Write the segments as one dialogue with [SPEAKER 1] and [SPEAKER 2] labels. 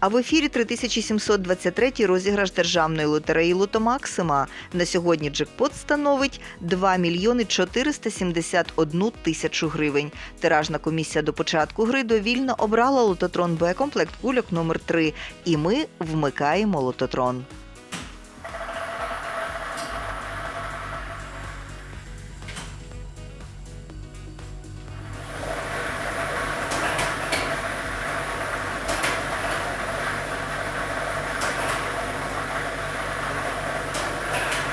[SPEAKER 1] А в ефірі 3723 розіграш державної лотереї Лотомаксима. На сьогодні джекпот становить 2 мільйони 471 тисячу гривень. Тиражна комісія до початку гри довільно обрала лототрон Б комплект кульок номер 3 І ми вмикаємо лототрон.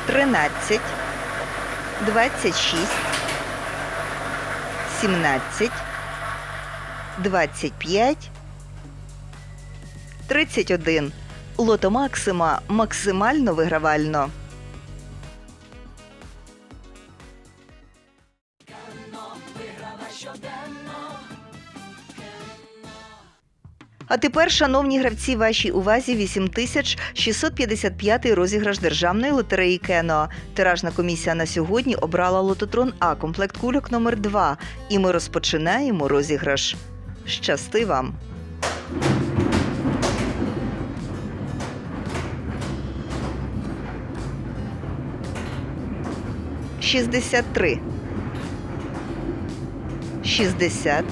[SPEAKER 1] Тринадцять, двадцять шість, сімнадцять, двадцять п'ять, тридцять один. Лото Максима максимально вигравально. А тепер, шановні гравці, вашій увазі 8655 розіграш державної лотереї Кено. Тиражна комісія на сьогодні обрала лототрон А комплект кульок номер 2 І ми розпочинаємо розіграш. Щасти вам! Шістдесят три. Шістдесят.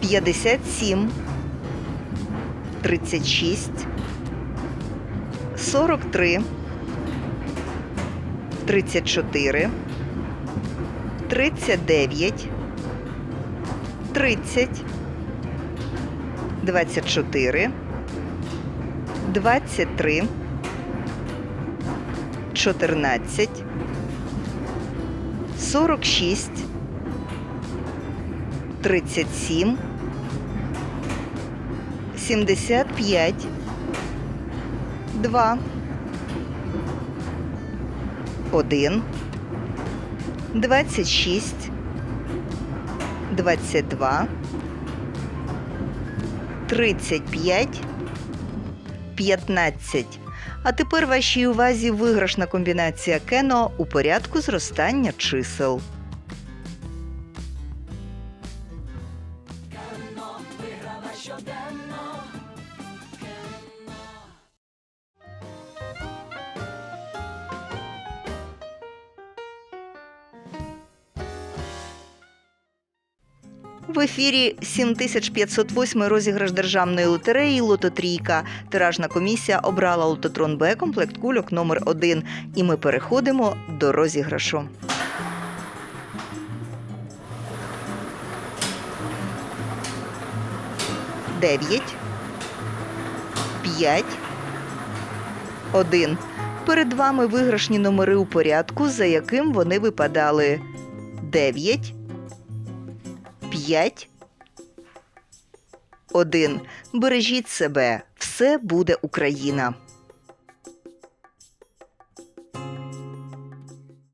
[SPEAKER 1] 57, 36, 43, 34, 39, 30, 24, 23, 14, 46, 37, 75, 2, 1, 26, 22, 35, 15. А тепер вашій увазі виграшна комбінація кено у порядку зростання чисел. В ефірі 7508 розіграш державної лотереї Лототрійка. Тиражна комісія обрала лототрон Б комплект кульок номер 1 І ми переходимо до розіграшу. Дев'ять. П'ять. Один. Перед вами виграшні номери у порядку, за яким вони випадали. Дев'ять. 5, 1. Бережіть себе. Все буде Україна.